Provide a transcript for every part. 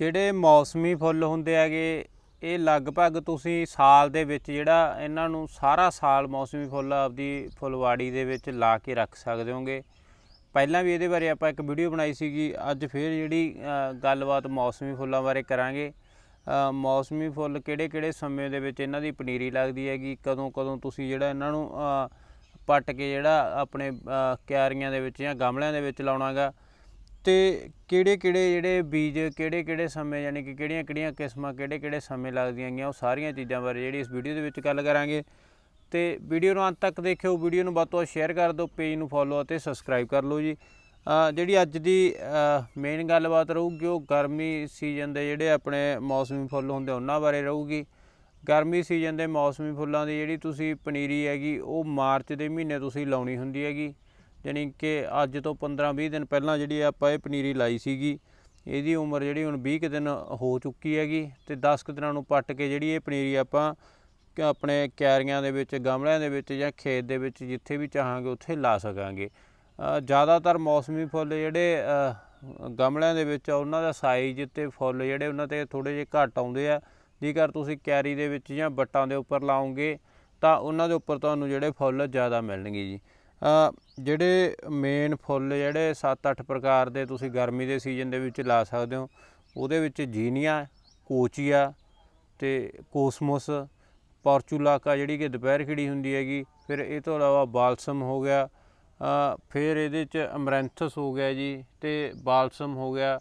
ਜਿਹੜੇ ਮੌਸਮੀ ਫੁੱਲ ਹੁੰਦੇ ਹੈਗੇ, ਇਹ ਲਗਭਗ ਤੁਸੀਂ ਸਾਲ ਦੇ ਵਿੱਚ ਜਿਹੜਾ ਇਹਨਾਂ ਨੂੰ ਸਾਰਾ ਸਾਲ ਮੌਸਮੀ ਫੁੱਲ ਆਪਦੀ ਫੁਲਵਾੜੀ ਦੇ ਵਿੱਚ ਲਾ ਕੇ ਰੱਖ ਸਕਦੇ ਹੋਗੇ। ਪਹਿਲਾਂ ਵੀ ਇਹਦੇ ਬਾਰੇ ਆਪਾਂ ਇੱਕ ਵੀਡੀਓ ਬਣਾਈ ਸੀਗੀ, ਅੱਜ ਫੇਰ ਜਿਹੜੀ ਗੱਲਬਾਤ ਮੌਸਮੀ ਫੁੱਲਾਂ ਬਾਰੇ ਕਰਾਂਗੇ। ਮੌਸਮੀ ਫੁੱਲ ਕਿਹੜੇ ਕਿਹੜੇ ਸਮੇਂ ਦੇ ਵਿੱਚ ਇਹਨਾਂ ਦੀ ਪਨੀਰੀ ਲੱਗਦੀ ਹੈਗੀ, ਕਦੋਂ ਕਦੋਂ ਤੁਸੀਂ ਜਿਹੜਾ ਇਹਨਾਂ ਨੂੰ ਪੱਟ ਕੇ ਜਿਹੜਾ ਆਪਣੇ ਕਿਆਰੀਆਂ ਦੇ ਵਿੱਚ ਜਾਂ ਗਮਲਿਆਂ ਦੇ ਵਿੱਚ ਲਾਉਣਾਗਾ। ਤੇ ਕਿਹੜੇ ਕਿਹੜੇ ਜਿਹੜੇ ਬੀਜ ਕਿਹੜੇ ਕਿਹੜੇ ਸਮੇਂ ਯਾਨੀ ਕਿ ਕਿਹੜੀਆਂ ਕਿਹੜੀਆਂ ਕਿਸਮਾਂ ਕਿਹੜੇ ਕਿਹੜੇ ਸਮੇਂ ਲੱਗਦੀਆਂ ਗਈਆਂ, ਉਹ ਸਾਰੀਆਂ ਚੀਜ਼ਾਂ ਬਾਰੇ ਜਿਹੜੀ ਇਸ ਵੀਡੀਓ ਦੇ ਵਿੱਚ ਗੱਲ ਕਰਾਂਗੇ। ਤੇ ਵੀਡੀਓ ਨੂੰ ਅੰਤ ਤੱਕ ਦੇਖਿਓ, ਵੀਡੀਓ ਨੂੰ ਵੱਧ ਤੋਂ ਵੱਧ ਸ਼ੇਅਰ ਕਰ ਦਿਓ, ਪੇਜ ਨੂੰ ਫੋਲੋ ਅਤੇ ਸਬਸਕ੍ਰਾਈਬ ਕਰ ਲਓ ਜੀ। ਜਿਹੜੀ ਅੱਜ ਦੀ ਮੇਨ ਗੱਲਬਾਤ ਰਹੂਗੀ, ਉਹ ਗਰਮੀ ਸੀਜ਼ਨ ਦੇ ਜਿਹੜੇ ਆਪਣੇ ਮੌਸਮੀ ਫੁੱਲ ਹੁੰਦੇ ਉਹਨਾਂ ਬਾਰੇ ਰਹੂਗੀ। ਗਰਮੀ ਸੀਜ਼ਨ ਦੇ ਮੌਸਮੀ ਫੁੱਲਾਂ ਦੀ ਜਿਹੜੀ ਤੁਸੀਂ ਪਨੀਰੀ ਹੈਗੀ, ਉਹ ਮਾਰਚ ਦੇ ਮਹੀਨੇ ਤੁਸੀਂ ਲਾਉਣੀ ਹੁੰਦੀ ਹੈਗੀ। ਜਾਣੀ ਕਿ ਅੱਜ ਤੋਂ 15-20 ਦਿਨ ਪਹਿਲਾਂ ਜਿਹੜੀ ਆਪਾਂ ਇਹ ਪਨੀਰੀ ਲਾਈ ਸੀਗੀ, ਇਹਦੀ ਉਮਰ ਜਿਹੜੀ ਹੁਣ 20 ਕੁ ਦਿਨ ਹੋ ਚੁੱਕੀ ਹੈਗੀ ਤੇ 10 ਕੁ ਦਿਨਾਂ ਨੂੰ ਪੱਟ ਕੇ ਜਿਹੜੀ ਇਹ ਪਨੀਰੀ ਆਪਾਂ ਆਪਣੇ ਕਿਆਰੀਆਂ ਦੇ ਵਿੱਚ, ਗਮਲਿਆਂ ਦੇ ਵਿੱਚ ਜਾਂ ਖੇਤ ਦੇ ਵਿੱਚ ਜਿੱਥੇ ਵੀ ਚਾਹਾਂਗੇ ਉੱਥੇ ਲਾ ਸਕਾਂਗੇ। ਜ਼ਿਆਦਾਤਰ ਮੌਸਮੀ ਫੁੱਲ ਜਿਹੜੇ ਗਮਲਿਆਂ ਦੇ ਵਿੱਚ ਉਹਨਾਂ ਦਾ ਸਾਈਜ਼ ਤੇ ਫੁੱਲ ਜਿਹੜੇ ਉਹਨਾਂ ਤੇ ਥੋੜੇ ਜਿਹੇ ਘੱਟ ਆਉਂਦੇ ਆ। ਜੇਕਰ ਤੁਸੀਂ ਕੈਰੀ ਦੇ ਵਿੱਚ ਜਾਂ ਬੱਟਾਂ ਦੇ ਉੱਪਰ ਲਾਓਗੇ ਤਾਂ ਉਹਨਾਂ ਦੇ ਉੱਪਰ ਤੁਹਾਨੂੰ ਜਿਹੜੇ ਫੁੱਲ ਜ਼ਿਆਦਾ ਮਿਲਣਗੇ ਜੀ। ਜਿਹੜੇ ਮੇਨ ਫੁੱਲ ਜਿਹੜੇ 7-8 ਪ੍ਰਕਾਰ ਦੇ ਤੁਸੀਂ ਗਰਮੀ ਦੇ ਸੀਜ਼ਨ ਦੇ ਵਿੱਚ ਲਾ ਸਕਦੇ ਹੋ, ਉਹਦੇ ਵਿੱਚ ਜੀਨੀਆ, ਕੋਚੀਆ ਤੇ ਕੋਸਮੋਸ, ਪੋਰਚੂਲਾਕਾ ਜਿਹੜੀ ਕਿ ਦੁਪਹਿਰ ਖਿੜੀ ਹੁੰਦੀ ਹੈਗੀ, ਫਿਰ ਇਹ ਤੋਂ ਇਲਾਵਾ ਬਾਲਸਮ ਹੋ ਗਿਆ ਫਿਰ ਇਹਦੇ ਚ ਅਮਰੈਂਥਸ ਹੋ ਗਿਆ ਜੀ ਤੇ ਬਾਲਸਮ ਹੋ ਗਿਆ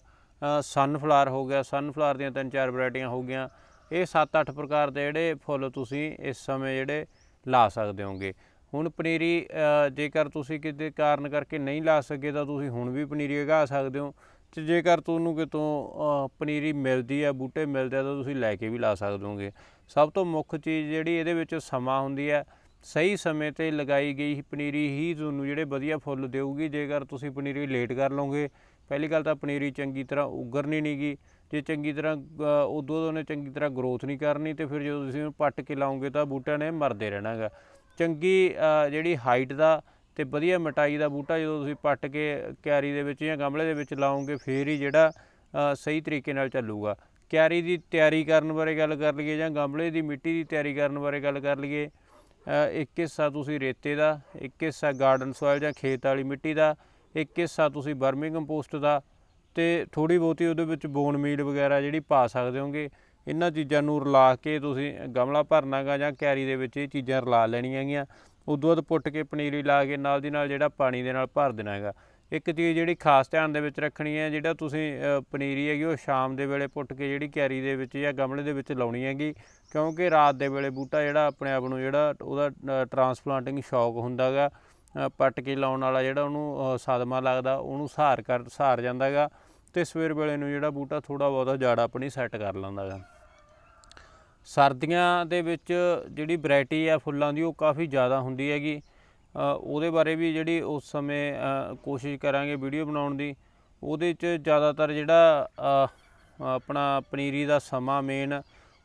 ਸਨਫਲਾਰ ਹੋ ਗਿਆ ਸਨਫਲਾਰ ਦੀਆਂ ਤਿੰਨ ਚਾਰ ਵੈਰਾਈਟੀਆਂ ਹੋ ਗਈਆਂ, ਇਹ 7-8 ਪ੍ਰਕਾਰ ਦੇ ਜਿਹੜੇ ਫੁੱਲ ਤੁਸੀਂ ਇਸ ਸਮੇਂ ਜਿਹੜੇ ਲਾ ਸਕਦੇ ਹੋਗੇ। ਹੁਣ ਪਨੀਰੀ ਜੇਕਰ ਤੁਸੀਂ ਕਿਤੇ ਕਾਰਨ ਕਰਕੇ ਨਹੀਂ ਲਾ ਸਕੇ ਤਾਂ ਤੁਸੀਂ ਹੁਣ ਵੀ ਪਨੀਰੀ ਉਗਾ ਸਕਦੇ ਹੋ। ਤੇ ਜੇਕਰ ਤੁਹਾਨੂੰ ਕਿਤੋਂ ਪਨੀਰੀ ਮਿਲਦੀ ਆ ਬੂਟੇ ਮਿਲਦੇ ਆ ਤਾਂ ਤੁਸੀਂ ਲੈ ਕੇ ਵੀ ਲਾ ਸਕਦੇ ਹੋਗੇ। ਸਭ ਤੋਂ ਮੁੱਖ ਚੀਜ਼ ਜਿਹੜੀ ਇਹਦੇ ਵਿੱਚ ਸਮਾਂ ਹੁੰਦੀ ਹੈ ਸਹੀ ਸਮੇਂ ਤੇ ਲਗਾਈ ਗਈ ਪਨੀਰੀ ਹੀ ਤੁਹਾਨੂੰ ਜਿਹੜੇ ਵਧੀਆ ਫੁੱਲ ਦੇਊਗੀ। ਜੇਕਰ ਤੁਸੀਂ ਪਨੀਰੀ ਲੇਟ ਕਰ ਲਓਗੇ ਪਹਿਲੀ ਗੱਲ ਤਾਂ ਪਨੀਰੀ ਚੰਗੀ ਤਰ੍ਹਾਂ ਉਗਰਨੀ ਨਹੀਂਗੀ ਜੇ ਚੰਗੀ ਤਰ੍ਹਾਂ ਅ, ਉਦੋਂ ਉਹਨੇ ਚੰਗੀ ਤਰ੍ਹਾਂ ਗਰੋਥ ਨਹੀਂ ਕਰਨੀ ਤੇ ਫਿਰ ਜਦੋਂ ਤੁਸੀਂ ਉਹਨੂੰ ਪੱਟ ਕੇ ਲਾਓਗੇ ਤਾਂ ਬੂਟਿਆਂ ਨੇ ਮਰਦੇ ਰਹਿਣਾਗਾ ਚੰਗੀ ਜਿਹੜੀ ਹਾਈਟ ਦਾ ਤੇ ਵਧੀਆ ਮਟਾਈ ਦਾ ਬੂਟਾ ਜਦੋਂ ਤੁਸੀਂ ਪੱਟ ਕੇ ਕਿਆਰੀ ਦੇ ਵਿੱਚ ਜਾਂ ਗਮਲੇ ਦੇ ਵਿੱਚ ਲਾਓਗੇ, ਫੇਰ ਹੀ ਜਿਹੜਾ ਸਹੀ ਤਰੀਕੇ ਨਾਲ ਚੱਲੂਗਾ। ਕਿਆਰੀ ਦੀ ਤਿਆਰੀ ਕਰਨ ਬਾਰੇ ਗੱਲ ਕਰ ਲਈਏ ਜਾਂ ਗਮਲੇ ਦੀ ਮਿੱਟੀ ਦੀ ਤਿਆਰੀ ਕਰਨ ਬਾਰੇ ਗੱਲ ਕਰ ਲਈਏ ਇੱਕ ਹਿੱਸਾ ਤੁਸੀਂ ਰੇਤੇ ਦਾ, ਇੱਕ ਹਿੱਸਾ ਗਾਰਡਨ ਸੋਇਲ ਜਾਂ ਖੇਤ ਵਾਲੀ ਮਿੱਟੀ ਦਾ, ਇੱਕ ਹਿੱਸਾ ਤੁਸੀਂ ਵਰਮੀ ਕੰਪੋਸਟ ਦਾ ਤੇ ਥੋੜੀ ਬਹੁਤੀ ਉਹਦੇ ਵਿੱਚ ਬੋਨ ਮੀਲ ਵਗੈਰਾ ਜਿਹੜੀ ਪਾ ਸਕਦੇ ਹੋਗੇ। ਇਹਨਾਂ ਚੀਜ਼ਾਂ ਨੂੰ ਰਲਾ ਕੇ ਤੁਸੀਂ ਗਮਲਾ ਭਰਨਾਗਾ ਜਾਂ ਕੈਰੀ ਦੇ ਵਿੱਚ ਇਹ ਚੀਜ਼ਾਂ ਰਲਾ ਲੈਣੀਆਂ ਹੈਗੀਆਂ ਉਦੋਂ ਬਾਅਦ ਪੁੱਟ ਕੇ ਪਨੀਰੀ ਲਾ ਕੇ ਨਾਲ ਦੀ ਨਾਲ ਜਿਹੜਾ ਪਾਣੀ ਦੇ ਨਾਲ ਭਰ ਦੇਣਾ ਹੈਗਾ। ਇੱਕ ਚੀਜ਼ ਜਿਹੜੀ ਖਾਸ ਧਿਆਨ ਦੇ ਵਿੱਚ ਰੱਖਣੀ ਹੈ, ਜਿਹੜਾ ਤੁਸੀਂ ਪਨੀਰੀ ਹੈਗੀ ਉਹ ਸ਼ਾਮ ਦੇ ਵੇਲੇ ਪੁੱਟ ਕੇ ਜਿਹੜੀ ਕੈਰੀ ਦੇ ਵਿੱਚ ਜਾਂ ਗਮਲੇ ਦੇ ਵਿੱਚ ਲਾਉਣੀ ਹੈਗੀ। ਕਿਉਂਕਿ ਰਾਤ ਦੇ ਵੇਲੇ ਬੂਟਾ ਜਿਹੜਾ ਆਪਣੇ ਆਪ ਨੂੰ ਜਿਹੜਾ ਉਹਦਾ ਟਰਾਂਸਪਲਾਂਟਿੰਗ ਸ਼ੌਕ ਹੁੰਦਾਗਾ ਪੱਟ ਕੇ ਲਾਉਣ ਵਾਲਾ ਜਿਹੜਾ ਉਹਨੂੰ ਸਦਮਾ ਲੱਗਦਾ, ਉਹਨੂੰ ਸਹਾਰ ਕਰ ਸਹਾਰ ਜਾਂਦਾਗਾ ਤੇ ਸਵੇਰ ਵੇਲੇ ਨੂੰ ਜਿਹੜਾ ਬੂਟਾ ਥੋੜਾ ਬਹੁਤਾ ਜਾੜਾ ਆਪਣੀ ਸੈੱਟ ਕਰ ਲੈਂਦਾਗਾ ਸਰਦੀਆਂ ਦੇ ਵਿੱਚ ਜਿਹੜੀ ਵੈਰਾਈਟੀ ਆ ਫੁੱਲਾਂ ਦੀ ਉਹ ਕਾਫੀ ਜ਼ਿਆਦਾ ਹੁੰਦੀ ਹੈਗੀ। ਉਹਦੇ ਬਾਰੇ ਵੀ ਜਿਹੜੀ ਉਸ ਸਮੇਂ ਕੋਸ਼ਿਸ਼ ਕਰਾਂਗੇ ਵੀਡੀਓ ਬਣਾਉਣ ਦੀ। ਉਹਦੇ 'ਚ ਜ਼ਿਆਦਾਤਰ ਜਿਹੜਾ ਆਪਣਾ ਪਨੀਰੀ ਦਾ ਸਮਾਂ ਮੇਨ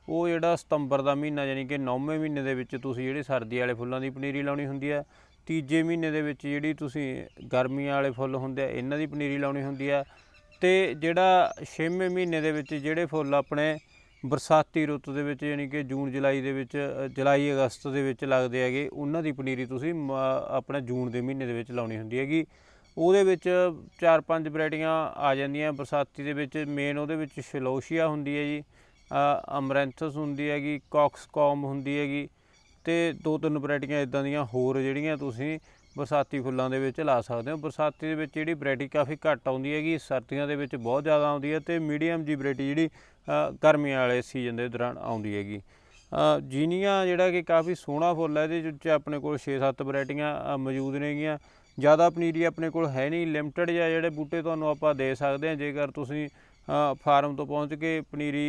ਉਹ ਜਿਹੜਾ ਸਤੰਬਰ ਦਾ ਮਹੀਨਾ ਯਾਨੀ ਕਿ 9ਵੇਂ ਮਹੀਨੇ ਦੇ ਵਿੱਚ ਤੁਸੀਂ ਜਿਹੜੇ ਸਰਦੀ ਵਾਲੇ ਫੁੱਲਾਂ ਦੀ ਪਨੀਰੀ ਲਾਉਣੀ ਹੁੰਦੀ ਹੈ। ਤੀਜੇ ਮਹੀਨੇ ਦੇ ਵਿੱਚ ਜਿਹੜੀ ਤੁਸੀਂ ਗਰਮੀਆਂ ਵਾਲੇ ਫੁੱਲ ਹੁੰਦੇ ਆ, ਇਹਨਾਂ ਦੀ ਪਨੀਰੀ ਲਾਉਣੀ ਹੁੰਦੀ ਆ ਤੇ ਜਿਹੜਾ 6ਵੇਂ ਮਹੀਨੇ ਦੇ ਵਿੱਚ ਜਿਹੜੇ ਫੁੱਲ ਆਪਣੇ ਬਰਸਾਤੀ ਰੁੱਤ ਦੇ ਵਿੱਚ ਯਾਨੀ ਕਿ ਜੂਨ, ਜੁਲਾਈ ਦੇ ਵਿੱਚ ਜੁਲਾਈ, ਅਗਸਤ ਦੇ ਵਿੱਚ ਲੱਗਦੇ ਹੈਗੇ। ਉਹਨਾਂ ਦੀ ਪਨੀਰੀ ਤੁਸੀਂ ਮ- ਆਪਣਾ ਜੂਨ ਦੇ ਮਹੀਨੇ ਦੇ ਵਿੱਚ ਲਾਉਣੀ ਹੁੰਦੀ ਹੈਗੀ। ਉਹਦੇ ਵਿੱਚ ਚਾਰ ਪੰਜ ਵੈਰਾਈਟੀਆਂ ਆ ਜਾਂਦੀਆਂ। ਬਰਸਾਤੀ ਦੇ ਵਿੱਚ ਮੇਨ ਉਹਦੇ ਵਿੱਚ ਸ਼ਲੋਸ਼ੀਆ ਹੁੰਦੀ ਹੈ ਜੀ ਅਮਰੈਂਥਸ ਹੁੰਦੀ ਹੈਗੀ, ਕੌਕਸਕੌਮ ਹੁੰਦੀ ਹੈਗੀ ਤੇ ਦੋ ਤਿੰਨ ਵੈਰਾਈਟੀਆਂ ਇਦਾਂ ਦੀਆਂ ਹੋਰ ਜਿਹੜੀਆਂ ਤੁਸੀਂ ਬਰਸਾਤੀ ਫੁੱਲਾਂ ਦੇ ਵਿੱਚ ਲਾ ਸਕਦੇ ਹੋ। ਬਰਸਾਤੀ ਦੇ ਵਿੱਚ ਜਿਹੜੀ ਵੈਰਾਈਟੀ ਕਾਫੀ ਘੱਟ ਆਉਂਦੀ ਹੈਗੀ ਸਰਦੀਆਂ ਦੇ ਵਿੱਚ ਬਹੁਤ ਜ਼ਿਆਦਾ ਆਉਂਦੀ ਹੈ ਤੇ ਮੀਡੀਅਮ ਜੀ ਵੈਰਾਈਟੀ ਜਿਹੜੀ ਗਰਮੀਆਂ ਵਾਲੇ ਸੀਜ਼ਨ ਦੇ ਦੌਰਾਨ ਆਉਂਦੀ ਹੈਗੀ। ਅ, ਜੀਨੀਆ ਜਿਹੜਾ ਕਿ ਕਾਫੀ ਸੋਹਣਾ ਫੁੱਲ ਹੈ ਇਹਦੇ ਵਿੱਚ ਆਪਣੇ ਕੋਲ 6-7 ਵੈਰਾਈਟੀਆਂ ਮੌਜੂਦ ਨੇਗੀਆਂ ਜ਼ਿਆਦਾ ਪਨੀਰੀ ਆਪਣੇ ਕੋਲ ਹੈ ਨਹੀਂ ਲਿਮਟਿਡ ਜਾਂ ਜਿਹੜੇ ਬੂਟੇ ਤੁਹਾਨੂੰ ਆਪਾਂ ਦੇ ਸਕਦੇ ਹਾਂ। ਜੇਕਰ ਤੁਸੀਂ ਫਾਰਮ ਤੋਂ ਪਹੁੰਚ ਕੇ ਪਨੀਰੀ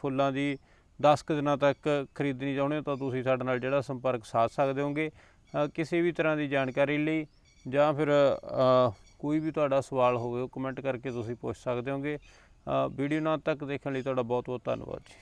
ਫੁੱਲਾਂ ਦੀ 10 ਕੁ ਦਿਨਾਂ ਤੱਕ ਖਰੀਦਣੀ ਚਾਹੁੰਦੇ ਹੋ ਤਾਂ ਤੁਸੀਂ ਸਾਡੇ ਨਾਲ ਜਿਹੜਾ ਸੰਪਰਕ ਸਾਧ ਸਕਦੇ ਹੋਗੇ। ਕਿਸੇ ਵੀ ਤਰ੍ਹਾਂ ਦੀ ਜਾਣਕਾਰੀ ਲਈ ਜਾਂ ਫਿਰ ਕੋਈ ਵੀ ਤੁਹਾਡਾ ਸਵਾਲ ਹੋਵੇ ਉਹ ਕਮੈਂਟ ਕਰਕੇ ਤੁਸੀਂ ਪੁੱਛ ਸਕਦੇ ਹੋਗੇ। ਵੀਡੀਓ ਨਾਲ ਤੱਕ ਦੇਖਣ ਲਈ ਤੁਹਾਡਾ ਬਹੁਤ ਬਹੁਤ ਧੰਨਵਾਦ ਜੀ।